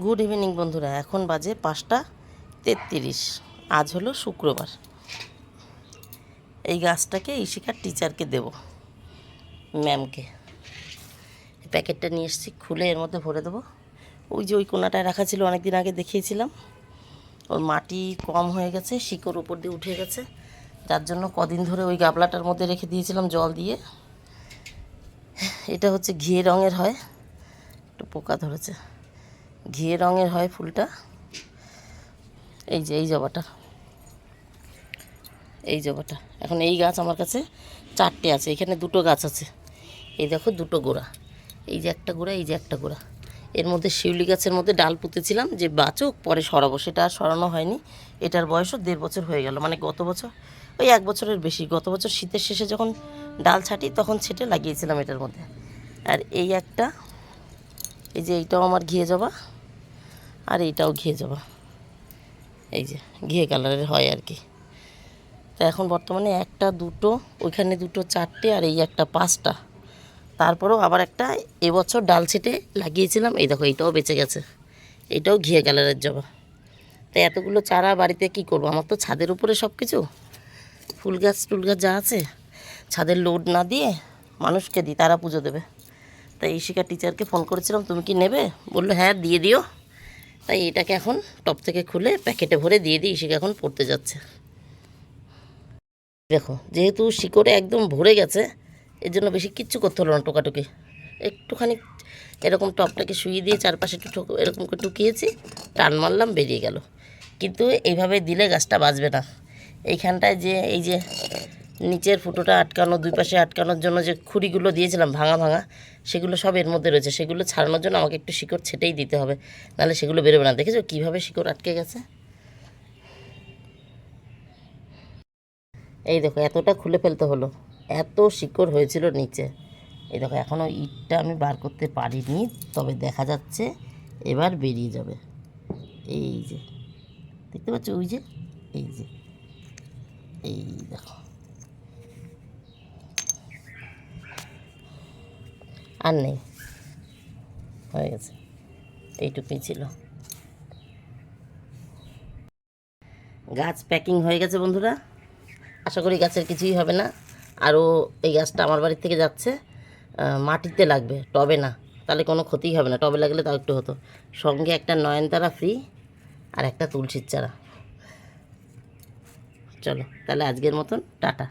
Good evening বন্ধুরা। এখন বাজে পাঁচটা তেত্রিশ। আজ হলো শুক্রবার। এই গাছটাকে ইশিকার টিচারকে দেব ম্যামকে প্যাকেটটা নিয়ে এসেছি, খুলে এর মধ্যে ভরে দেবো। ওই যে ওই কোনাটায় রাখা ছিল অনেক দিন আগে দেখিয়েছিলাম। ওর মাটি কম হয়ে গেছে, শিকড় উপর দিয়ে উঠে গেছে। যার জন্য কদিন ধরে ওই গাবলাটার মধ্যে রেখে দিয়েছিলাম জল দিয়ে। এটা হচ্ছে ঘিয়ে রঙের হয়। একটু পোকা ধরেছে। ঘিয়ে রঙের হয় ফুলটা। এই যে, এই জবাটা। এই জবাটা। এখন এই গাছ আমার কাছে চারটে আছে, এখানে দুটো গাছ আছে। এই দেখো, দুটো গোড়া। এই যে একটা গোড়া, এই যে একটা গোড়া। এর মধ্যে শিউলি গাছের মধ্যে ডাল পুঁতেছিলাম, যে বাঁচুক, পরে সরাবো। সেটা আর সরানো হয়নি। এটার বয়সও দেড় বছর হয়ে গেল। মানে গত বছর, ওই এক বছরের বেশি। গত বছর শীতের শেষে যখন ডাল ছাটি, তখন ছেটে লাগিয়েছিলাম এটার মধ্যে। আর এই একটা, এই যে এইটাও আমার ঘিয়ে জবা। আর এইটাও ঘিয়ে জবা এই যে, ঘিয়ে কালারের হয় আর কি। তো এখন বর্তমানে একটা, দুটো, ওইখানে দুটো, চারটে আর এই একটা পাঁচটা। তারপরেও আবার একটা এবছর ডাল ছেটে লাগিয়েছিলাম। এই দেখো এইটাও বেঁচে গেছে। এইটাও ঘিয়ে কালারের জবা। তো এতগুলো চারা বাড়িতে কি করব? আমার তো ছাদের উপরে সব কিছু ফুল গাছ টুল গাছ যা আছে, ছাদের লোড না দিয়ে মানুষকে দিই তারা পুজো দেবে। তাই ইশিকা টিচারকে ফোন করেছিলাম, তুমি কি নেবে? বলল হ্যাঁ দিয়ে দিও। তাই এটাকে এখন টপ থেকে খুলে প্যাকেটে ভরে দিয়ে দিই ইশিকা এখন পড়তে যাচ্ছে। দেখো, যেহেতু শিকড়ে একদম ভরে গেছে এর জন্য বেশি কিচ্ছু করতে হলো না টোকাটুকি। একটুখানি এরকম টপটাকে শুয়ে দিয়ে চারপাশে একটু এরকম করে টুকিয়েছি, টান মারলাম, বেরিয়ে গেল। কিন্তু এইভাবে দিলে গাছটা বাঁচবে না। এইখানটায় যে এই যে নিচের ফুটোটা আটকানো, দুই পাশে আটকানোর জন্য যে খুঁড়িগুলো দিয়েছিলাম ভাঙা ভাঙা, সেগুলো সব এর মধ্যে রয়েছে। সেগুলো ছাড়ানোর জন্য আমাকে একটু শিকড় ছেটেই দিতে হবে, নাহলে সেগুলো বেরোবে না। দেখেছ কীভাবে শিকড় আটকে গেছে? এই দেখো, এতটা খুলে ফেলতে হলো। এত শিকড় হয়েছিল নিচে। এই দেখো এখনও ইটটা আমি বার করতে পারিনি, তবে দেখা যাচ্ছে এবার বেরিয়ে যাবে। এই যে, দেখতে পাচ্ছ? ওই যে, এই যে, এই দেখো। আর নেই। হয়ে গেছে। এইটুকুই ছিল। গাছ প্যাকিং হয়ে গেছে বন্ধুরা। আশা করি গাছের কিছুই হবে না। আরও এই গাছটা আমার বাড়ির থেকে যাচ্ছে। মাটিতে লাগবে, টবে না। তাহলে কোনো ক্ষতিই হবে না। টবে লাগলে তাও একটু হতো। সঙ্গে একটা নয়নতারা ফ্রি আর একটা তুলসীর চারা। চলো, তাহলে আজকের মতন, টাটা।